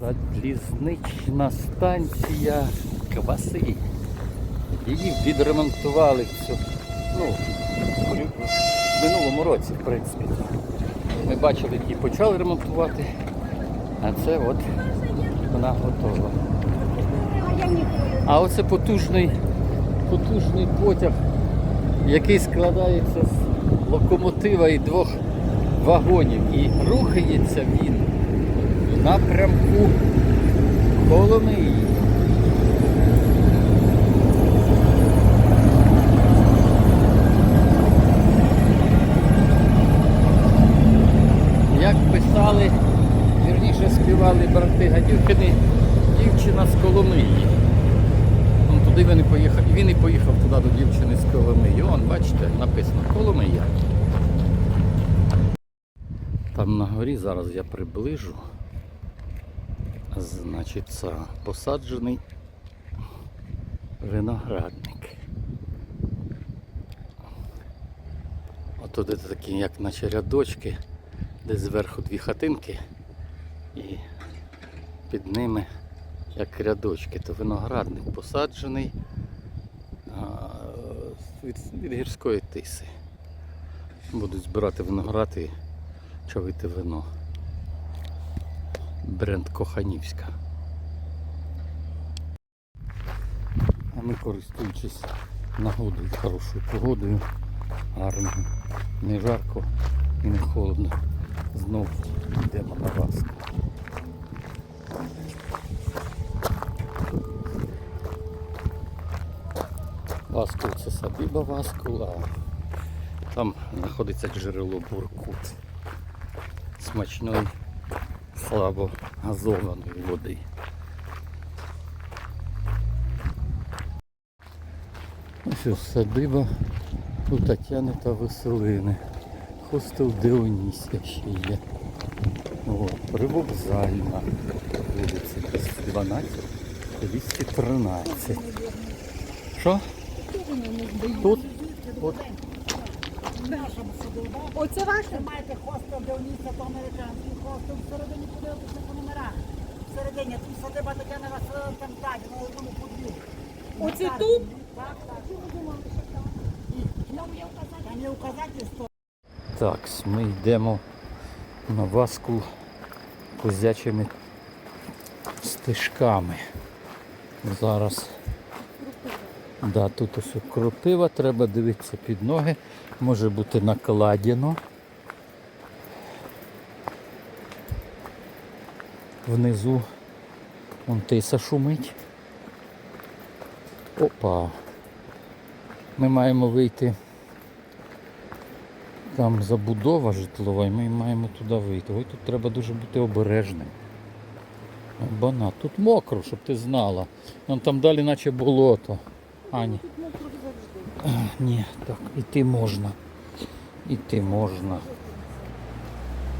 Залізнична станція Кваси. Її відремонтували в цю, ну, в минулому році, в принципі. Ми бачили, її почали ремонтувати, а це от вона готова. А оце потужний, потужний потяг, який складається з локомотива і двох вагонів. І рухається він в напрямку Коломиї. Як писали, вірніше співали брати Гадюкини, дівчина з Коломиї. Он туди він і поїхав. Він і поїхав туди до дівчини з Коломиї. Он, бачите, написано Коломия. Там на горі зараз я приближу. Значить, це посаджений виноградник. Ото такі, як наче рядочки, де зверху дві хатинки і під ними як рядочки, то виноградник посаджений від, від гірської тиси. Будуть збирати виноград і чавити вино. Бренд Коханівська. А ми користуючись нагодою, хорошою погодою, гарною, не жарко і не холодно. Знову йдемо на Васку. Васкул це садиба Васкул, а там знаходиться джерело Буркут. Смачної, слабо газованої води. Ось садиба у Тетяни та Веселини. Хостел Деонісія ще є. Привокзальна вулиця 212, 213. Що? Тут? От. Оце ваше? Маєте хостел, де вмісться по американський хостел, всередині подивитися по номерах. Всередині, тут садиба таке на вас там далі, на одному подвір'ї. Оце тут? Так, так. Там є указательство. Так, ми йдемо на Васку козячими стежками. Зараз да, тут ось кропива, треба дивитися під ноги. Може бути накладено. Внизу вон тиса шумить. Опа. Ми маємо вийти там забудова житлова, і ми маємо туди вийти. Ой, тут треба дуже бути обережним. Бана, тут мокро, щоб ти знала. Вон там далі наче болото. А, ні. Так, іти можна. Іти можна.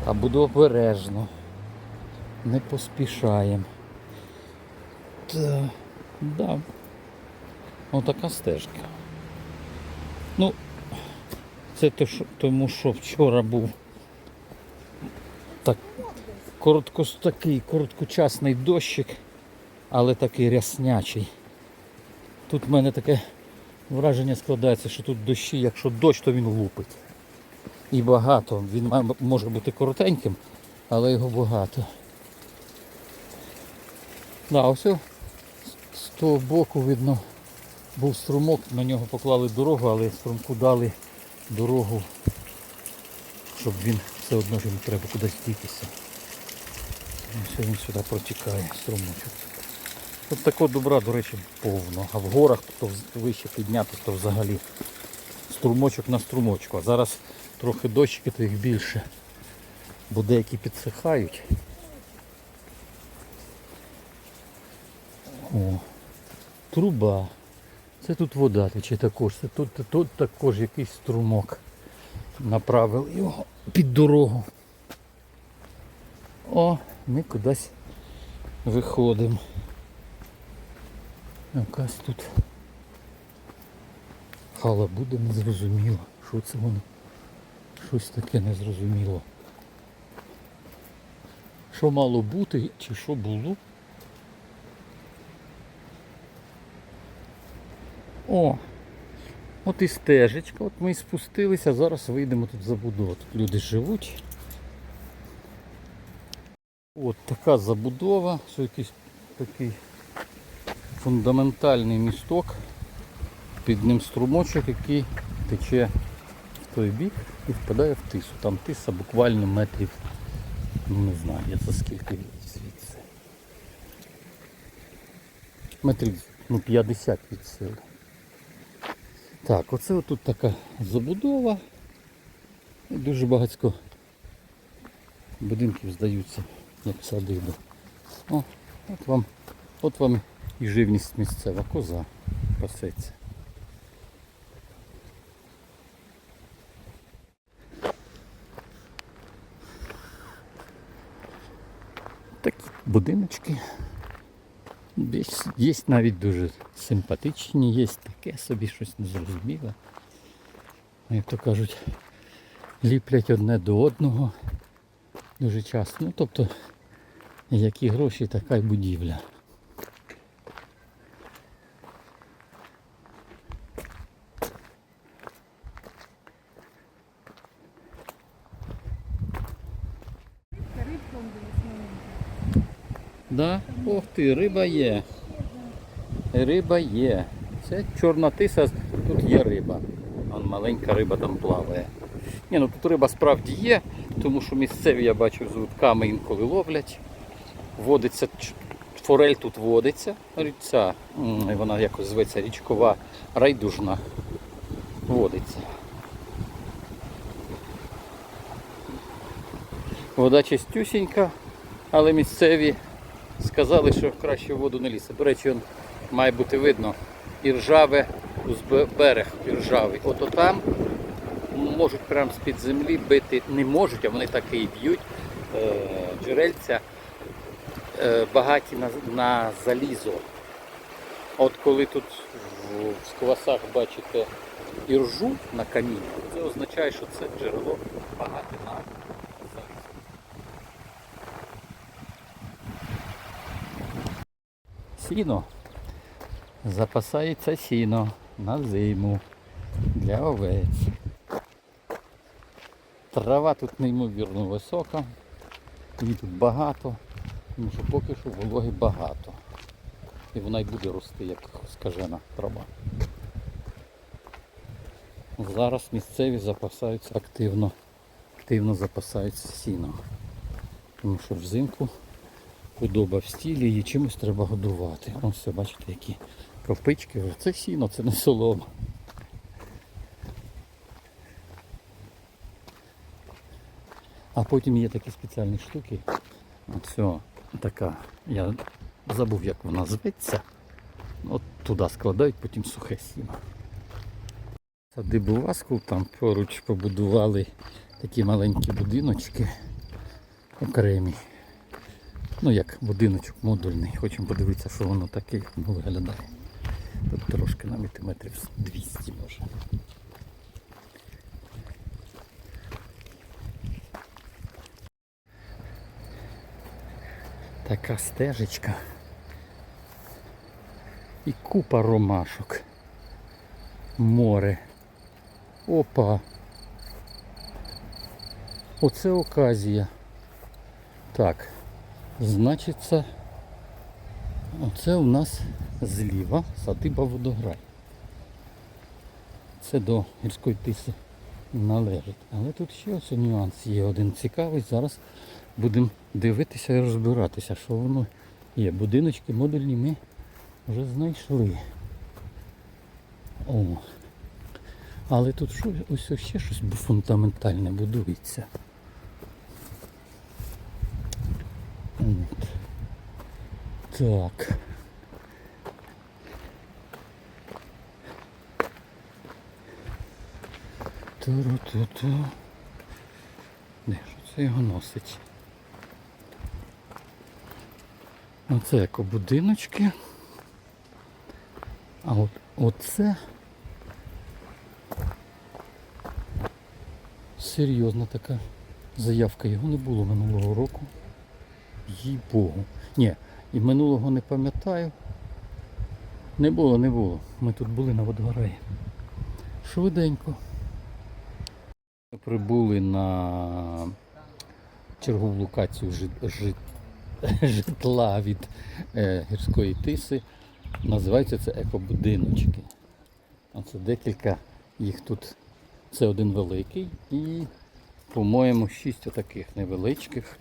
А буду обережно. Не поспішаємо. Та, да. Ось така стежка. Ну, це тому що вчора був так, коротко, такий короткочасний дощик, але такий ряснячий. Тут в мене таке враження складається, що тут дощі, якщо дощ, то він лупить. І багато. Він може бути коротеньким, але його багато. Да, ось з- того боку видно був струмок, на нього поклали дорогу, але струмку дали дорогу, щоб він все одно йому треба кудись дітися. Він сюди протікає струмочок. Тут такого добра, до речі, повно. А в горах то вище підняти, то взагалі струмочок на струмочку. А зараз трохи дощики, то їх більше. Бо деякі підсихають. О, труба. Це тут вода тече також. Це тут, тут також якийсь струмок. Направив його під дорогу. О, ми кудись виходимо. Якась тут хала буде незрозуміло. Що це воно? Щось таке незрозуміло. Що мало бути, чи що було. О! От і стежечка, от ми і спустилися, зараз вийдемо тут в забудову. Тут люди живуть. От така забудова, що якийсь такий фундаментальний місток. Під ним струмочок, який тече в той бік і впадає в тису. Там тиса буквально метрів, ну не знаю, я за скільки звідси. Метрів ну, 50 від сили. Так, оце тут така забудова. Дуже багатько будинків здаються, як садиби. О, от вам, от вам і живність місцева коза пасеться. Такі будиночки. Є навіть дуже симпатичні, є таке собі щось незрозуміле. Як то кажуть, ліплять одне до одного дуже часто. Ну тобто, які гроші, така й будівля. Да? Ох ти, риба є. Риба є. Це чорна тиса, тут є риба. Вон маленька риба там плаває. Ні, ну тут риба справді є, тому що місцеві, я бачу, з вудками інколи ловлять. Водиться, форель тут водиться. Ця, м, вона якось зветься річкова райдужна. Водиться. Вода чистюсінька, але місцеві сказали, що краще воду не лізти. До речі, он має бути видно іржаве берег іржавий. Ото там можуть прямо з-під землі бити, не можуть, а вони таки і б'ють е, джерельця е, багаті на, на залізо. От коли тут в, сквасах бачите іржу на камінні, це означає, що це джерело багате на залізо. Сіно. Запасається сіно на зиму для овець. Трава тут неймовірно висока, її тут багато, тому що поки що вологи багато. І вона й буде рости, як скажена трава. Зараз місцеві запасаються активно, активно запасаються сіном. Тому що взимку худоба в стілі, її чимось треба годувати. Ось все, бачите, які копички. Це сіно, це не солома. А потім є такі спеціальні штуки. Оце така, я забув як вона зветься. От туди складають, потім сухе сіно. Садибу Васкул там поруч побудували такі маленькі будиночки окремі. Ну як будиночок модульний. Хочемо подивитися, що воно таке виглядає. Тут трошки навіть метрів 200 може. Така стежечка. І купа ромашок. Море. Опа. Оце оказія. Так. Значиться, оце у нас зліва садиба водограй. Це до гірської тиси належить. Але тут ще ось нюанс є один цікавий. Зараз будемо дивитися і розбиратися, що воно є. Будиночки модульні ми вже знайшли. О. Але тут ось ще щось фундаментальне будується. От. Так. Ту-ру-ту-ту. Де що це його носить? Оце як будиночки. А от оце серйозна така заявка. Його не було минулого року. їй Богу. Ні, і минулого не пам'ятаю. Не було, не було. Ми тут були на водгораї. Швиденько. Ми прибули на чергову локацію жит- жит- житла від е, гірської тиси. Називається це екобудиночки. А це декілька їх тут. Це один великий і, по-моєму, шість отаких невеличких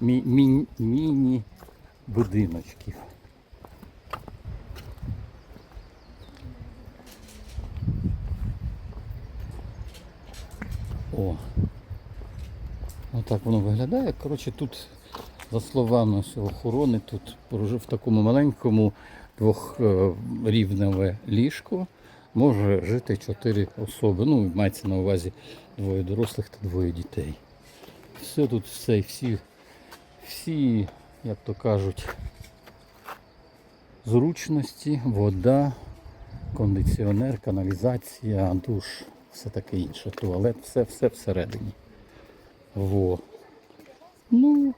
мі- мі- міні-будиночків. О. Отак воно виглядає. Коротше, тут, за словами охорони, тут в такому маленькому двохрівневе ліжко може жити чотири особи. Ну, мається на увазі двоє дорослих та двоє дітей. Все тут все, всі, всі, як то кажуть, зручності, вода, кондиціонер, каналізація, душ, все таке інше, туалет, все, все всередині. Во. Ну,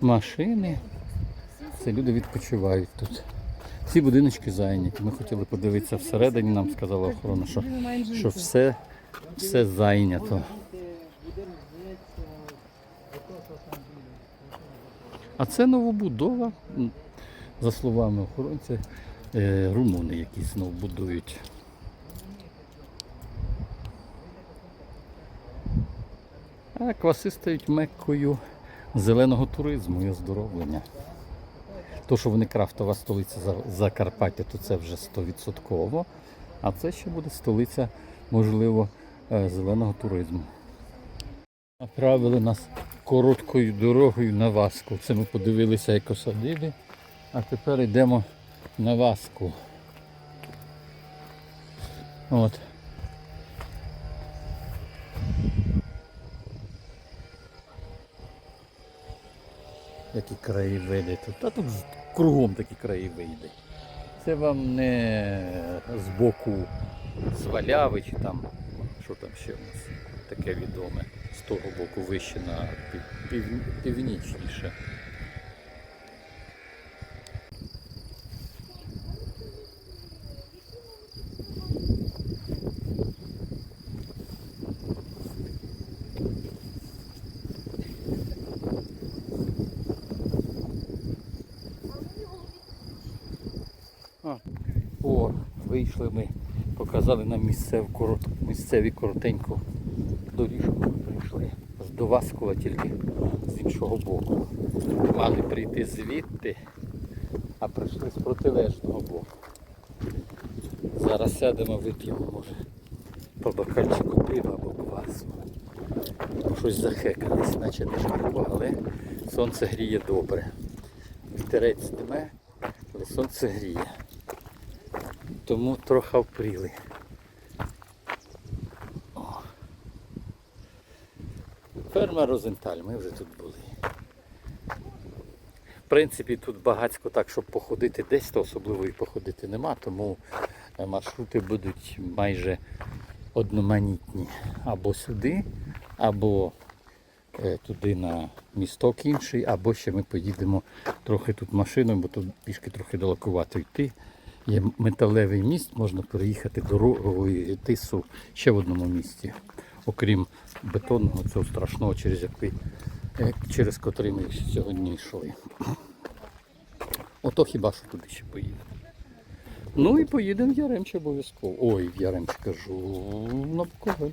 машини. Це люди відпочивають тут. Всі будиночки зайняті. Ми хотіли подивитися всередині, нам сказала охорона, що, що все, все зайнято. А це новобудова, за словами охоронця, е, румуни якісь знову будують. А кваси стають меккою зеленого туризму і оздоровлення. То, що вони крафтова столиця За- Закарпаття, то це вже 100%. А це ще буде столиця, можливо, е, зеленого туризму. Направили нас короткою дорогою на Васку. Це ми подивилися екосадиби, а тепер йдемо на Васку. От. Які краєвиди тут. Та тут кругом такі краєвиди. Це вам не з боку зваляви чи там, що там ще в нас таке відоме, з того боку вище на пів, пів- північніше. О, вийшли ми, показали нам місцеві коротеньку доріжку. Ми прийшли з Доваскова тільки з іншого боку. Мали прийти звідти, а прийшли з протилежного боку. Зараз сядемо, вип'ємо, може, по бокальчику пива або квасу. Щось захекались, наче не жарко, але сонце гріє добре. Вітерець дме, але сонце гріє тому трохи впріли. Ферма Розенталь, ми вже тут були. В принципі, тут багацько так, щоб походити десь, то особливо і походити нема, тому е, маршрути будуть майже одноманітні. Або сюди, або е, туди на місток інший, або ще ми поїдемо трохи тут машиною, бо тут пішки трохи далекувато йти. Є металевий міст, можна переїхати дорогою тису ще в одному місці, окрім бетонного цього страшного, через який, е, через котрий ми сьогодні йшли. Ото хіба що туди ще поїдемо. Ну і поїдемо в Яремче обов'язково. Ой, в Яремче кажу, на Буковель.